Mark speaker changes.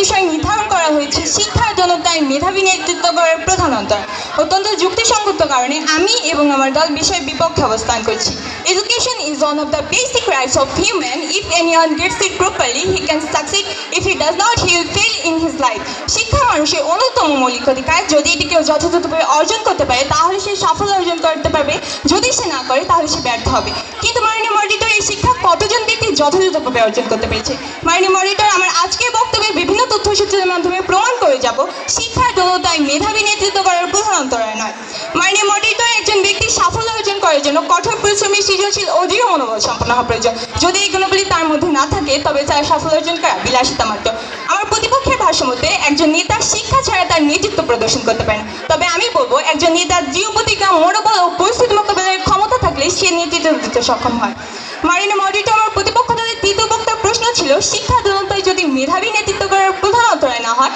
Speaker 1: বিষয় নির্ধারণ করা হয়েছে শিক্ষার জন্য তাই মেধাবী নেতৃত্ব করার প্রধান অন্তর। অত্যন্ত যুক্তিসঙ্গত কারণে আমি এবং আমার দল বিষয়ের বিপক্ষে অবস্থান করছি। Education is one of the basic rights of human if anyone gets it properly he can succeed if he does not he will fail in his life শিক্ষা মানুষের অন্যতম মৌলিক অধিকার। যদি এটি কেউ যথাযথভাবে অর্জন করতে পারে, তাহলে সে সাফল্য অর্জন করতে পারবে। যদি সে না করে, তাহলে সে ব্যর্থ হবে। কিন্তু মাননীয় মডিটর এই শিক্ষা কতজন ব্যক্তি যথাযথভাবে অর্জন করতে পেরেছে? মাননীয় মডিটর আমার আজকে বক্তব্যে তথ্যসূত্রের মাধ্যমে প্রমাণ করে যাব। শিক্ষার জন্য তাই মেধাবী নেতৃত্ব করার প্রধান অন্তরায় নয়। মাননীয় মডিটর একজন ব্যক্তি সাফল্য অর্জন করার জন্য কঠোর পরিশ্রমী, সৃজনশীল ও দৃঢ় মনোবল সম্পন্ন হওয়া প্রয়োজন। যদি এই গুণগুলি তার মধ্যে না থাকে, তবে তার সাফল্য অর্জন করা বিলাসিতা মাত্র। আমার প্রতিপক্ষের ভাষ্য মতে একজন নেতা শিক্ষা ছাড়া তার নেতৃত্ব প্রদর্শন করতে পারে না। তবে আমি বলব, একজন নেতার দৃঢ় প্রতিজ্ঞা, মনোবল ও পরিস্থিতি মোকাবেলার ক্ষমতা থাকলে সে নেতৃত্ব দিতে সক্ষম হয়। মারিনা মডিটো আমার শিক্ষা দুরন্তই যদি মেধাবী নেতৃত্ব গড়ার প্রধান অন্তরায় না হয়